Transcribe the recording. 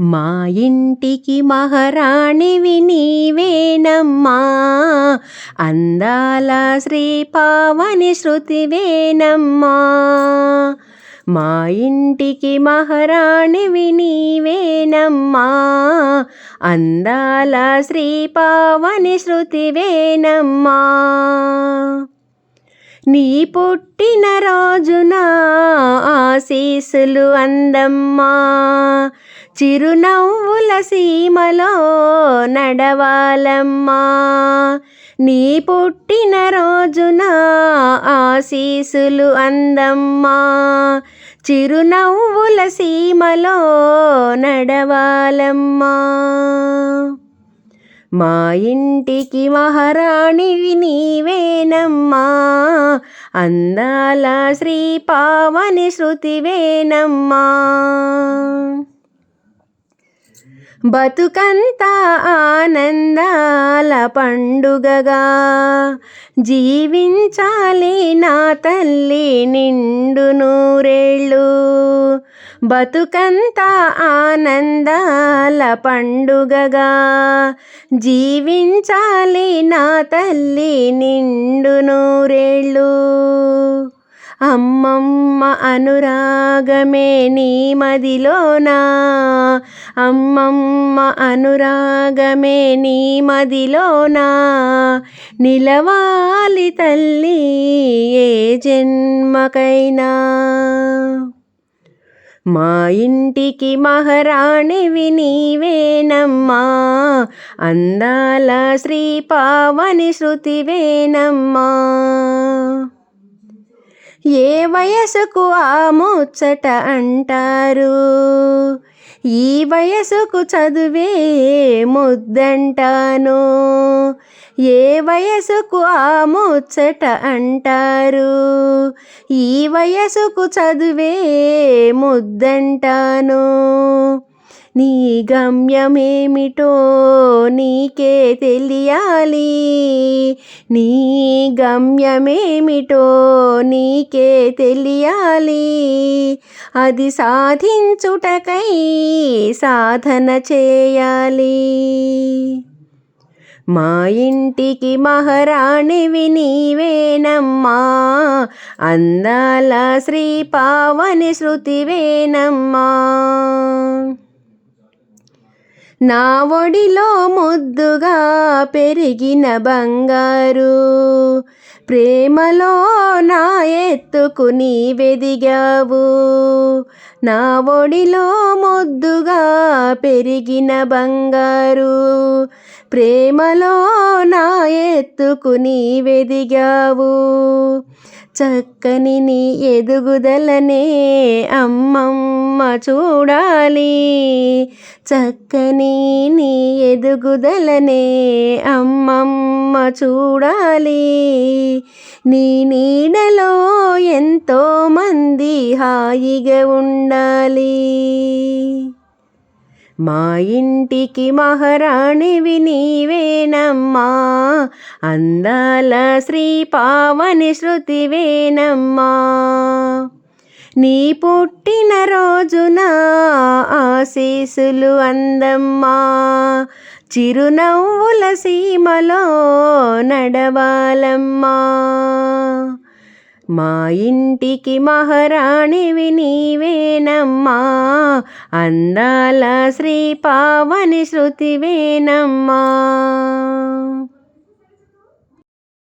మా ఇంటికి మహారాణివి నీవేనమ్మా. అందాల శ్రీ పావని శృతి శృతివేనమ్మా మా ఇంటికి మహారాణివి నీవేనమ్మా. అందాల శ్రీ పావని శృతి శృతివేనమ్మా నీ పుట్టిన రోజున ఆశీసులు అందమ్మా. చిరునవ్వుల సీమలో నడవాలమ్మా. నీ పుట్టిన రోజున ఆశీసులు అందమ్మా. చిరునవ్వుల సీమలో నడవాలమ్మా. మా ఇంటికి మహారాణివి నీవేనమ్మా. అందాల శ్రీ పావని శృతివేనమ్మా. బతుకంతా ఆనందాల పండుగగా. జీవించాలి నా తల్లి నిండు నూరేళ్ళు. బతుకంతా ఆనందాల పండుగగా. జీవించాలి నా తల్లి నిండు నూరేళ్ళు. అమ్మమ్మ అనురాగమే నీ మదిలోనా? అమ్మమ్మ అనురాగమే నీ మదిలోనా? నిలవాలి తల్లి ఏ జన్మకైనా. మా ఇంటికి మహారాణివి నీవేనమ్మా. అందాల శ్రీ పావని శృతివేనమ్మా. ఏ వయసుకు ఆ ముచ్చట అంటారు? ఈ వయసుకు చదువే ముద్దంటాను. ఏ వయసుకు ఆ ముచ్చట అంటారు? ఈ వయసుకు చదువే ముద్దంటాను. నీ గమ్యమేమిటో నీకే తెలియాలి. నీ గమ్యమేమిటో నీకే తెలియాలి. అది సాధించుటకై సాధన చేయాలి. మా ఇంటికి మహారాణివి నీవేనమ్మా. అందాల శ్రీ పావని శృతివేనమ్మా. నా ఒడిలో ముద్దుగా పెరిగిన బంగారు. ప్రేమలో నా ఎత్తుకుని వెదిగావు నా ఒడిలో ముద్దుగా పెరిగిన బంగారు. ప్రేమలో నా ఎత్తుకు నీ వెదిగావు చక్కని నీ ఎదుగుదలనే అమ్మమ్మ చూడాలి. చక్కని నీ ఎదుగుదలనే అమ్మమ్మ చూడాలి. నీ నీడలో ఎంతో మంది హాయిగా ఉండాలి. మా ఇంటికి మహారాణివి నీవేనమ్మా. అందాల శ్రీ పావని శృతివేనమ్మా. నీ పుట్టిన రోజున ఆశీసులు అందమ్మా. చిరునవ్వుల సీమలో నడవాలమ్మా. మా ఇంటికి మహారాణివి నీవేనమ్మా. అందాల శ్రీ పావని శృతివేనమ్మా.